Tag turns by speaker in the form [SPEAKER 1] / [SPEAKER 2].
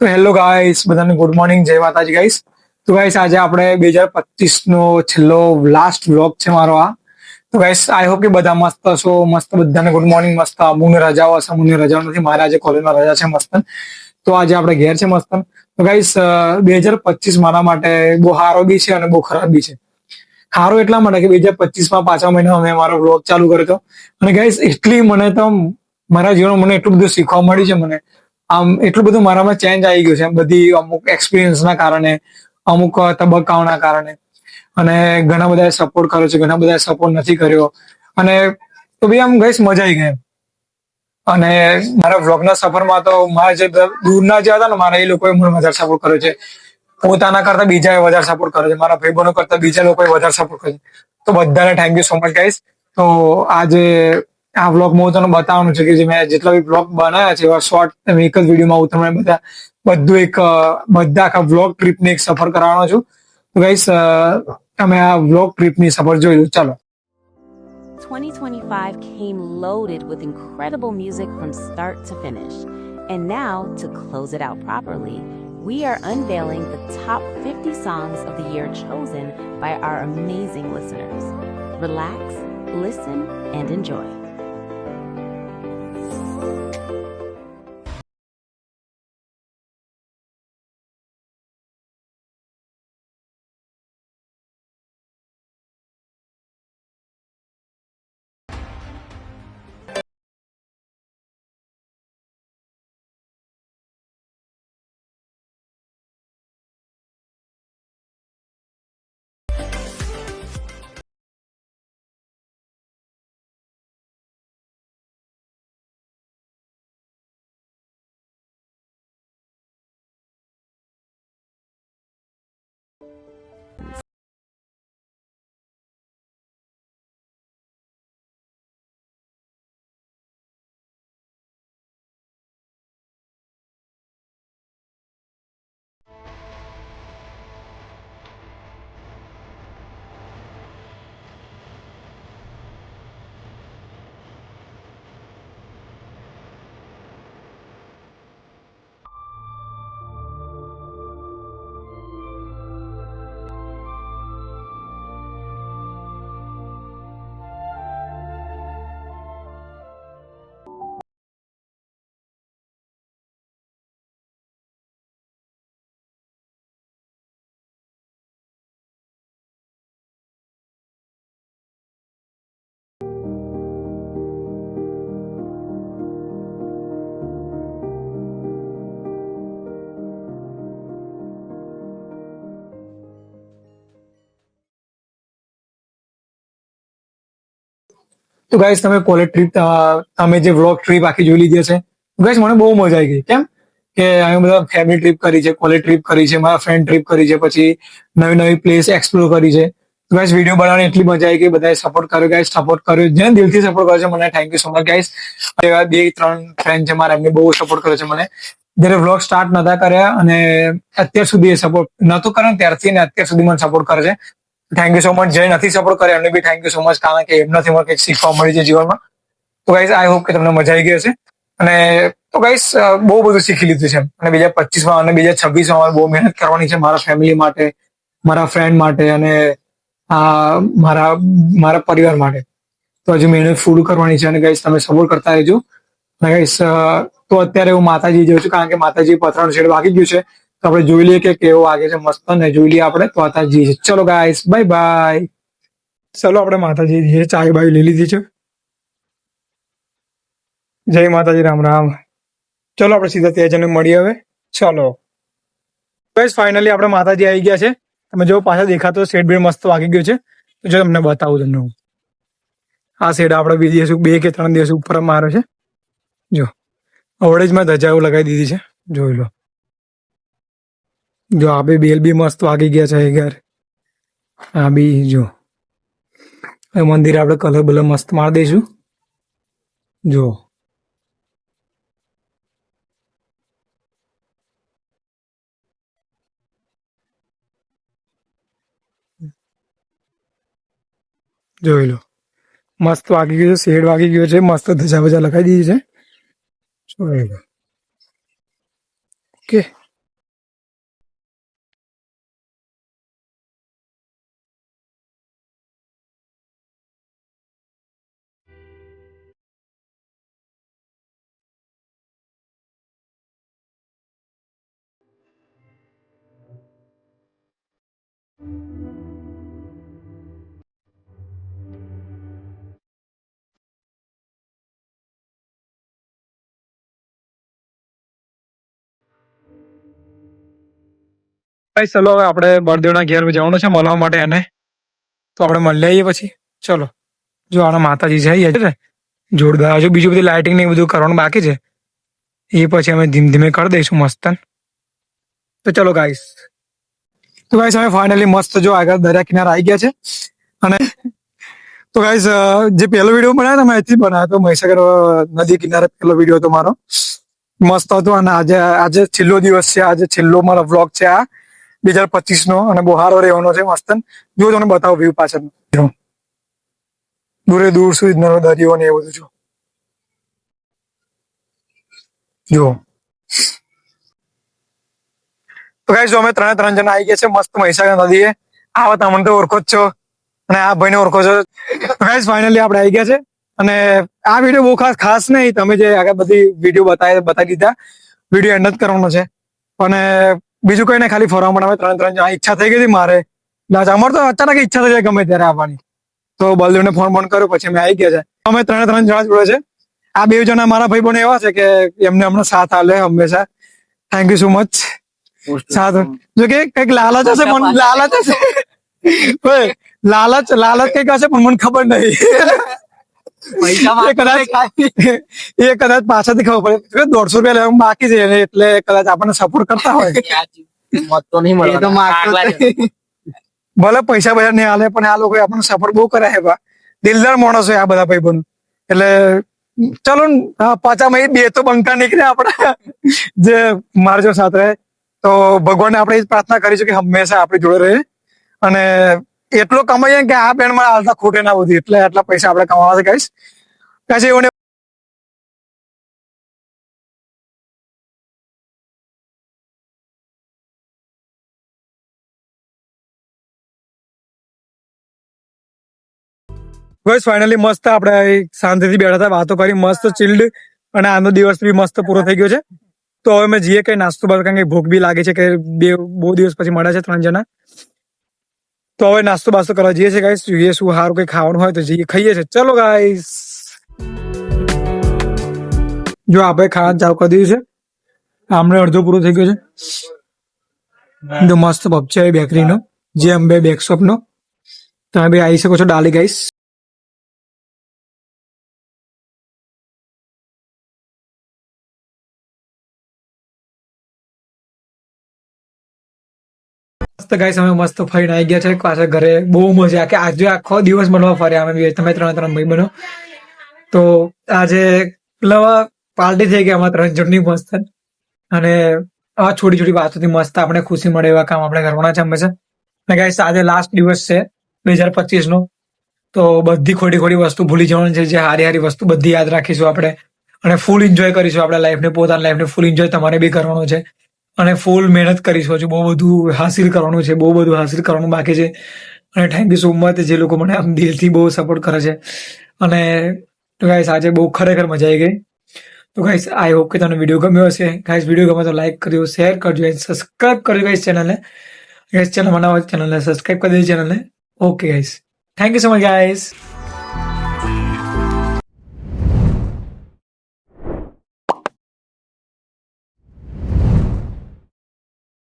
[SPEAKER 1] તો hello guys બધાને good morning જય માતાજી ગાઈસ તો ગાઈસ આજે આપણે બે હજાર પચીસ નો છેલ્લો લાસ્ટ વ્લોગ છે મારો આ. તો ગાઈસ આઈ હોપ કે બધા મસ્ત હશો, મસ્ત બધાને ગુડ મોર્નિંગ મસ્ત અમુકને રજાઓ હશે અમુકને રજાઓ નથી, મારે આજે કોલેજમાં રજા છે મસ્ત તો આજે આપણે ઘેર છે મસ્ત તો ગાઈસ બે હજાર પચીસ મારા માટે બહુ સારો બી છે અને બહુ ખરાબ બી છે. સારો એટલા માટે કે બે હજાર પચીસમાં પાછા મહિના મેં મારો વ્લોગ ચાલુ કર્યો હતો. અને ગાઈસ એટલી મને તો મારા જીવનમાં મને એટલું બધું શીખવા મળ્યું છે મને. આમ એટલું બધું મારામાં ચેન્જ આવી ગયું છે. બધી અમુક એક્સપિરિયન્સના કારણે, અમુક તબક્કાઓના કારણે. અને ઘણા બધા સપોર્ટ કર્યો છે, ઘણા બધા સપોર્ટ નથી કર્યો. અને તો બી આમ ગઈશ મજા આવી ગઈ અને મારા વ્લોગના સફરમાં તો મારા જે દૂરના જે હતા ને મારા, એ લોકોએ મને વધારે સપોર્ટ કર્યો છે. પોતાના કરતા બીજાએ વધારે સપોર્ટ કર્યો છે. મારા ભાઈબંધો કરતા બીજા લોકોએ વધારે સપોર્ટ કર્યો છે. તો બધાને thank you so much guys તો આજે આ વ્લોગમાં હું તમને બતાવવાનું છે કે જે મેં જેટલા બી વ્લોગ બનાવ્યા છે એવા શોર્ટ એક જ વિડીયોમાં હું તમને બધા બધું એક બધા આખા વ્લોગ ટ્રીપની એક સફર કરાવવાનો છું તો ગાઈસ તમે આ વ્લોગ ટ્રીપની સફર જોઈ લો ચાલો
[SPEAKER 2] 2025 came loaded with incredible music from start to finish. And now, to close it out properly, we are unveiling the top 50 songs of the year chosen by our amazing listeners. Relax, listen, and enjoy.
[SPEAKER 1] you તો guys તમે college trip તમે જે vlog trip આખી જોઈ લીધી હશે guys મને બહુ મજા આવી ગઈ. કેમ? કે અમે બધા ફેમિલી ટ્રીપ કરી છે કોલેજ ટ્રીપ કરી છે, મારા ફ્રેન્ડ ટ્રીપ કરી છે, પછી નવી નવી પ્લેસ એક્સપ્લોર કરી છે. ગાઈસ વીડિયો બનાવવાની એટલી મજા આવી ગઈ, બધાએ સપોર્ટ કર્યો ગાઈસ સપોર્ટ કર્યો. જેને દિલથી સપોર્ટ કર્યો છે, મને thank you so much guys એવા બે ત્રણ ફ્રેન્ડ છે મારા, એમને બહુ સપોર્ટ કર્યો છે મને. જ્યારે વ્લોગ સ્ટાર્ટ નતા કર્યા અને અત્યાર સુધી સપોર્ટ નતો કર્યો, ત્યારથી અત્યાર સુધી મને સપોર્ટ કરે છે. થેન્ક યુ સો મચ જે નથી સપોર્ટ કરે એમને બી થેન્ક યુ સો મચ કારણ કે એમનાથી મને કંઈક શીખવા મળી છે જીવનમાં. તો ગાઈસ આઈ હોપ કે તમને મજા આવી ગઈ હશે. અને તો ગાઈસ બહુ બધું શીખી લીધું છે અને બીજા પચીસમાં અને બીજા છવ્વીસમાં મારે બહુ મહેનત કરવાની છે મારા ફેમિલી માટે, મારા ફ્રેન્ડ માટે અને મારા મારા પરિવાર માટે. તો હજુ મહેનત ફૂલ કરવાની છે અને ગાઈસ તમે સપોર્ટ કરતા રહેજો. અને ગાઈસ તો અત્યારે હું માતાજી જઉં છું કારણ કે માતાજી પથરાનું શેડ વાગી ગયું છે. આપણે જોઈ લઈએ કે કેવો વાગે છે મસ્ત ને જોઈ લઈએ આપણે માતાજી ચલો ગાઈસ બાય બાય ચલો આપણે માતાજી જઈએ ચાય બાય લઈ લીધી છે. જય માતાજી, રામ રામ. ચલો આપણે સીધા ત્યાં જઈને મળીએ હવે. ચલો. બસ ફાઇનલી આપણે માતાજી આવી ગયા છે. તમે જો પાછા દેખાતો શેડ બેડ મસ્ત વાગી ગયો છે. તો જો તમને બતાવું તમને હું. આ શેડ આપણે બે દિવસ બે કે ત્રણ દિવસ ઉપર મારે છે. જો. અવડે જ મેં ધજાઓ લગાવી દીધી છે. જોઈ લો. જો આ બે બેલ બી મસ્ત વાગી ગયા છે ઘર. આ બી જો. મંદિર આપણે કલર બલર મસ્ત મારી દઈશું. જો. જોઈ લો. મસ્ત વાગી ગયું છે, શેડ વાગી ગયો છે, મસ્ત ધજા બજા લખાઈ દીધી છે. જોઈ લો. ઓકે. ગાઈસ ચલો હવે આપણે બળદેવના ઘેર જવાનું છે, મળવા માટે એને. તો આપણે મળી આવીએ પછી. ચલો. જો આના માતાજી જઈએ છે ને. જોરદાર હજુ બીજું બધું લાઇટિંગ ને બધું કરવાનું બાકી છે. એ પછી અમે ધીમે ધીમે કરી દઈશું મસ્તન. તો ચલો ગાઈસ તો ગાઈસ અમે ફાઇનલી મસ્ત જો આગળ દરિયા કિનારે આવી ગયા છે. અને તો ગાઈસ જે પહેલો વીડિયો બનાવ્યો મેં અહીંથી બનાવ્યો હતો. મહીસાગર નદી કિનારે પહેલો વીડિયો હતો મારો. મસ્ત હતો અને આજે આજે છેલ્લો દિવસ છે. આજે છેલ્લો મારો વ્લોગ છે આ. બે હજાર પચીસ નો અને બહુ રહેવાનો છે મસ્ત. જો તમને બતાવો વ્યૂ પાછળ દૂરે દૂર સુધી દરિયો ને એ બધું જો. જો. અમે ત્રણે ત્રણ જણા આવી ગયા છે મસ્ત મહીસાગર નદીએ. આવો તમને તો ઓળખો જ છો. અને આ ભાઈને ઓળખો છો. ગાઈઝ ફાઇનલી આપણે આવી ગયા છે. અને આ વીડિયો બહુ ખાસ ખાસ નહીં. તમે જે આગળ બધી વીડિયો બતાવી બતાવી દીધા. વીડિયો એન્ડ જ કરવાનો છે. અને બીજું કઈ નહીં ખાલી ફરવા માટે અમે ત્રણ ત્રણ જણા ઈચ્છા થઈ ગઈ હતી મારે. અમારે તો અચાનક ઈચ્છા થઈ જાય ગમે ત્યારે આવવાની. તો બલદેવને ફોન ફોન કર્યો પછી અમે આવી ગયા છે. અમે ત્રણે ત્રણ જણા જોડે છે. આ બે જણા મારા ભાઈ પણ એવા છે કે એમને હમણાં સાથ આલે હંમેશા. થેન્ક યુ સો મચ સાથ જો કે કંઈક લાલચ હશે પણ લાલચ. હશે. લાલચ લાલચ કંઈક હશે પણ મને ખબર નહીં. એ કદાચ પાછળથી ખબર પડે. દોઢસો રૂપિયા બાકી છે એટલે કદાચ આપણને સપોર્ટ કરતા હોય. ભલે પૈસા બધા નહીં હાલે પણ આ લોકો આપણને સપોર્ટ બહુ કરે છે દિલદાર માણસો હોય આ બધા ભાઈ બનુ એટલે ચલો હા, પાછામાં બે તો બંકા નીકળે આપણા. જે મારજો સાથે તો ભગવાનને આપણે એ જ પ્રાર્થના કરીશું કે હંમેશા આપણી જોડે રહે. અને એટલો કમાઈએ કે આ બેન મારા હાલતા ખોટે ના બધી એટલે આટલા પૈસા આપણે કમાવા કહીશ પછી એવું બસ ફાઇનલી મસ્ત આપણે શાંતિથી બેઠા હતા, વાતો કરી, મસ્ત ચિલ્ડ અને આનો દિવસ બી મસ્ત પૂરો થઈ ગયો છે. તો હવે મેં જઈએ કઈ નાસ્તો બાદ, કારણ કે ભૂખ બી લાગે છે કે બે, બહુ દિવસ પછી મળ્યા છે ત્રણ જણા. તો હવે નાસ્તો બાસ્તો કરવા જઈએ છીએ ગાઈસ જોઈએ શું સારું કઈ ખાવાનું હોય તો જઈએ ખાઈએ છીએ. ચલો ગાઈસ જો આપણે ખાવાનું ચાલુ કરી દીધું છે. આમને અડધો પૂરો થઈ ગયો છે. તો મસ્ત પબ છે બેકરીનો જે અંબે બેક શોપનો તમે બી આવી શકો છો ડાલી ગાઈસ મસ્ત ગાઈસ અમે મસ્ત ફરીને આવી ગયા છે. પાછા ઘરે બહુ મજા કે આજે આખો દિવસ મળવા ફર્યા અમે તમે ત્રણ ત્રણ ભાઈ બનો તો આજે લવા પાર્ટી થઈ ગઈ અમારા ત્રણ જણની મસ્ત. અને આ છોટી છોટી વાતોથી મસ્ત આપણે ખુશી મળે એવા કામ આપણે કરવાના છે હંમેશા અને ગાઈસ આજે લાસ્ટ દિવસ છે બે હજાર પચીસ નો તો બધી ખોટી ખોટી વસ્તુ ભૂલી જવાની છે. જે હારી હારી વસ્તુ બધી યાદ રાખીશું આપણે. અને ફૂલ એન્જોય કરીશું આપણે લાઈફને પોતાની લાઈફને ફૂલ એન્જોય તમારે બી કરવાનો છે. અને ફૂલ મહેનત કરીશું. હજુ બહુ બધું હાસિલ કરવાનું છે, બહુ બધું હાસિલ કરવાનું બાકી છે. અને થેન્ક યુ સો મચ જે લોકો મને આમ દિલથી બહુ સપોર્ટ કરે છે. અને ગાઈસ આજે બહુ ખરેખર મજા આવી ગઈ. તો ગાઈસ આઈ હોપ કે તમને વીડિયો ગમ્યો હશે. ગાઈસ વીડિયો ગમે તો લાઈક કરજો શેર કરજો એન્ડ સબસ્ક્રાઇબ કરજો ગાઈસ ચેનલને ગાઈસ ચેનલ બનાવો ચેનલને સબસ્ક્રાઈબ કરી દેજો ચેનલને okay guys thank you so much guys